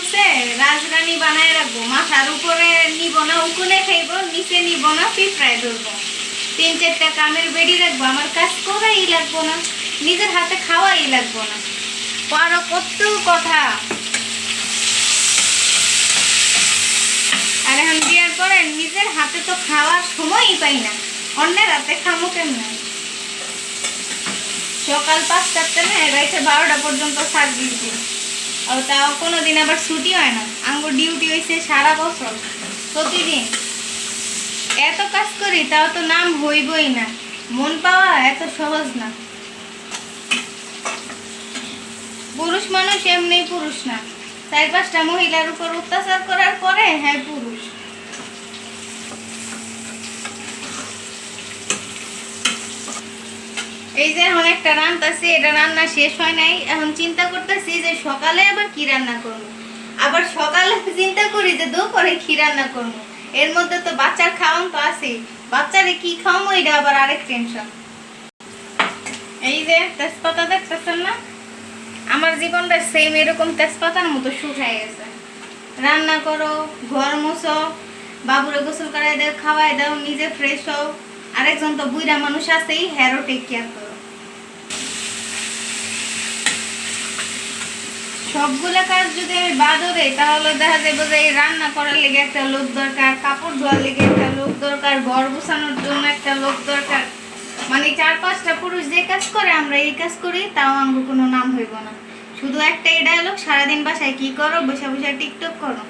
হয়েছে রাজরানী বানায় রাখব, মাথার উপরে নিব না, উকুনে খাইবো, নিচে নিব না, পিঁপড়ায় ধরবো। তিন চারটা কামের বেড়ি রাখব, আমার কাজ করাই লাগবো না, নিজের হাতে খাওয়াই লাগবো না। আরও কত কথা। আর এখন বিয়ার পরে নিজের হাতে তো খাওয়ার সময়ই পাই না, অন্যের হাতে খামো কেমন? সকাল পাঁচটাতে না রাইতে বারোটা পর্যন্ত সার্ভিস দিই। তাও কোনো দিন আবার ছুটি হয় না। আঙ্গুর ডিউটি হয়েছে সারা বছর, প্রতিদিন। এত কাজ করি, তাও তো নাম হইবই না। মন পাওয়া এত সহজ না। পুরুষ মানুষ এমনি পুরুষ না। চার পাঁচটা মহিলার উপর অত্যাচার করার পরে হ্যাঁ পুরুষ। এই যে এখন একটা রান্তাছি, এটা রান্না শেষ হয় নাই। এখন চিন্তা করতেছি যে সকালে আবার কি রান্না করব? আবার সকালে চিন্তা করি যে দুপুরে কি রান্না করব? এর মধ্যে তো বাচ্চার খাওয়ান তো আছেই। বাচ্চারে কি খাওয়াবো এটা আবার আরেক টেনশন এই যে তেজপাতা দেখতেছেন না? আমার জীবনটা সেম এরকম তেজপাতার মতো শুকায় গেছে। রান্না করো, ঘর মোছো, বাবুরে গোসল করাই দাও খাওয়াই দাও, নিজে ফ্রেশ হও। আরেকজন তো বুড়া মানুষ আছেই হেরও টেক কেয়ার করো। সবগুলা কাজ যদি আমি বাদও দেই, তাহলে দেখা যাবে যে এই রান্না করার লেগে একটা লোক দরকার, কাপড় ধোয়ার লেগে একটা লোক দরকার, ঘর বসানোর জন্য একটা লোক দরকার। মানে চার পাঁচটা পুরুষ যে কাজ করে, আমরা এই কাজ করি, তাও আমার কোনো নাম হইব না। শুধু একটা এই ডায়লগ সারাদিন বাসায় কি করো, বসে বসে টিকটক করো।